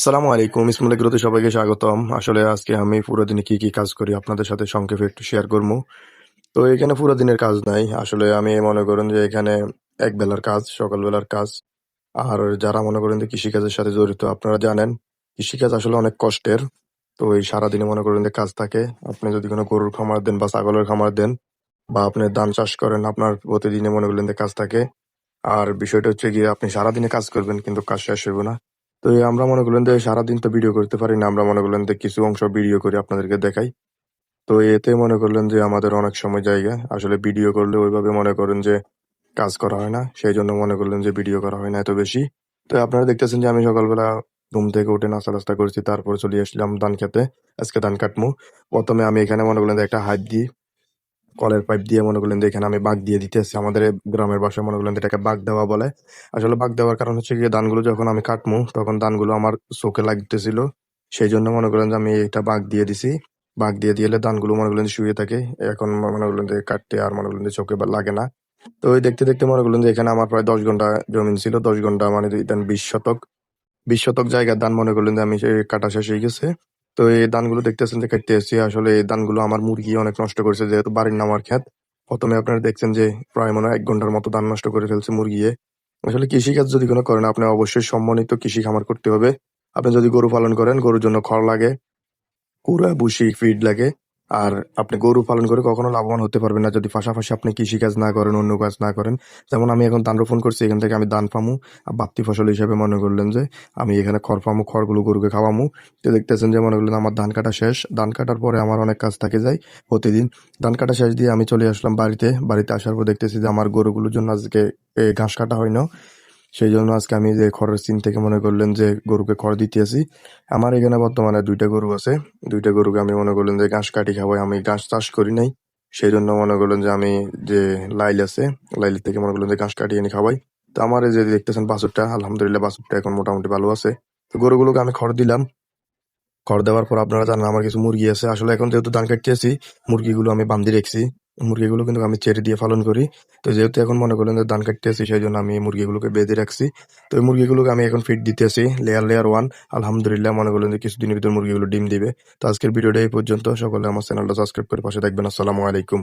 আসসালামু আলাইকুম, ইসমুল গ্রোতে সবাইকে স্বাগতম। আসলে আজকে আমি পুরো দিনে কি কি কাজ করি আপনাদের সাথে সংক্ষেপে একটু শেয়ার করব। তো এখানে পুরো দিনের কাজ নাই। আসলে আমি মনে করেন যে এখানে এক বেলার কাজ, সকালবেলার কাজ। আর যারা মনে করেন যে কৃষিকাজের সাথে জড়িত, আপনারা জানেন, কৃষিকাজ আসলে অনেক কষ্টের। তো এই সারাদিনে মনে করেন যে কাজ থাকে। আপনি যদি কোনো গরুর খামার দেন বা ছাগলের খামার দেন বা আপনি ধান চাষ করেন, আপনার প্রতিদিনে মনে করেন যে কাজ থাকে। আর বিষয়টা হচ্ছে গিয়ে আপনি সারাদিনে কাজ করবেন কিন্তু কাজ শেষ হবে না। তো আমরা মনে করলেন যে সারাদিন তো ভিডিও করতে পারি না, আমরা মনে করলেন যে কিছু অংশ ভিডিও করে আপনাদেরকে দেখাই। তো এতে মনে করলেন যে আমাদের অনেক সময় জায়গা, আসলে ভিডিও করলে ওইভাবে মনে করেন যে কাজ করা হয় না সেই জন্য মনে করলেন যে ভিডিও করা হয় না এত বেশি। তো আপনারা দেখতেছেন যে আমি সকালবেলা ঘুম থেকে উঠে নাস্তা টাস্তা করছি, তারপরে চলে আসলাম ধান খেতে, আজকে ধান কাটমু। প্রথমে আমি এখানে মনে করলেন একটা হাত দিই কলের পাইপ দিয়ে মনে করলেন এখানে আমি বাগ দিয়ে দিতেছি আমাদের গ্রামের বাসায় মনে করলেন এটাকে বাগ দেওয়া বলে। আসলে বাগ দেওয়ার কারণ হচ্ছে গিয়ে ধানগুলো যখন আমি কাটমু, তখন ধানগুলো আমার চোখে লাগতেছিল। সেই জন্য মনে করেন যে আমি এটা বাগ দিয়ে দিছি। বাগ দিয়ে দিলে ধানগুলো মনে করলেন শুয়ে থাকে। এখন মনে করলেন যে কাটতে আর মনে করলেন যে চোখে লাগে না। তো ওই দেখতে দেখতে মনে করলেন যে এখানে আমার প্রায় দশ ঘণ্টা জমিন ছিল। দশ ঘণ্টা মানে বিশ শতক। বিশ শতক জায়গার ধান মনে করলেন যে আমি কাটা শেষ হয়ে গেছে। তো এই ধানগুলো দেখতেছেন যে কাটতে এসেছি। আসলে এই ধানগুলো আমার মুরগি অনেক নষ্ট করেছে, যেহেতু বাড়ির নামার ক্ষেত প্রথমে আপনারা দেখছেন যে প্রায় মনে এক ঘণ্টার মতো ধান নষ্ট করে ফেলছে মুরগিয়ে। আসলে কৃষিকাজ যদি কোনো করেন আপনি অবশ্যই সম্মানিত কৃষি খামার করতে হবে। আপনি যদি গরু পালন করেন, গরুর জন্য খড় লাগে, কুড়া, ভুসি, ফিড লাগে আর আপনি গরু পালন করে কখনো লাভবান হতে পারবেন না। যদি পাশাপাশি আপনি কৃষি কাজ না করেন, অন্য কাজ না করেন, যেমন আমি এখন ধান রোপণ করছি, এখান থেকে আমি ধান পামু। আর বাড়তি ফসল হিসেবে মনে করলেন যে, আমি এখানে খড় পামু, খড়গুলো গরুকে খাওয়ামু। তো দেখতেছেন যে মনে করলেন আমার ধান কাটা শেষ। ধান কাটার পরে আমার অনেক কাজ থাকে যায় প্রতিদিন। ধান কাটা শেষ দিয়ে আমি চলে আসলাম বাড়িতে। বাড়িতে আসার পর দেখতেছি যে আমার গরুগুলোর জন্য আজকে ঘাস কাটা হয় না। সেই জন্য আজকে আমি যে খড়ের সিন থেকে মনে করলেন যে গরুকে খড় দিতেছি আমার এখানে বর্তমানে দুইটা গরু আছে। দুইটা গরুকে আমি মনে করলেন যে ঘাস কাটি খাওয়াই, আমি ঘাস চাষ করি নাই। সেই জন্য মনে করলেন যে আমি যে লাইল আছে, লাইল থেকে মনে করলেন যে ঘাস কাটিয়ে এনে খাওয়াই। তো আমার যে দেখতেছেন বাছুরটা, আলহামদুলিল্লাহ বাছুরটা এখন মোটামুটি ভালো আছে। তো গরুগুলোকে আমি খড় দিলাম। খড় দেওয়ার পর আপনারা জানেন আমার কিছু মুরগি আছে। আসলে এখন যেহেতু ধান কাটতেছি, মুরগিগুলো আমি বান্ধি রেখছি। মুরগিগুলো কিন্তু আমি ছেড়ে দিয়ে পালন করি। তো যেহেতু এখন মনে করেন যে ধান কাটতেছি সেই জন্য আমি মুরগিগুলোকে বেঁধে রাখছি। তো এই মুরগিগুলোকে আমি এখন ফিট দিতেছি লেয়ার লেয়ার ওয়ান আলহামদুলিল্লাহ মনে করলেন যে কিছুদিনের ভিতরে মুরগিগুলো ডিম দিবে। তো আজকের ভিডিওটা এই পর্যন্ত। সকলে আমার চ্যানেলটা সাবস্ক্রাইব করে পাশে থাকবেন। আসসালামু আলাইকুম।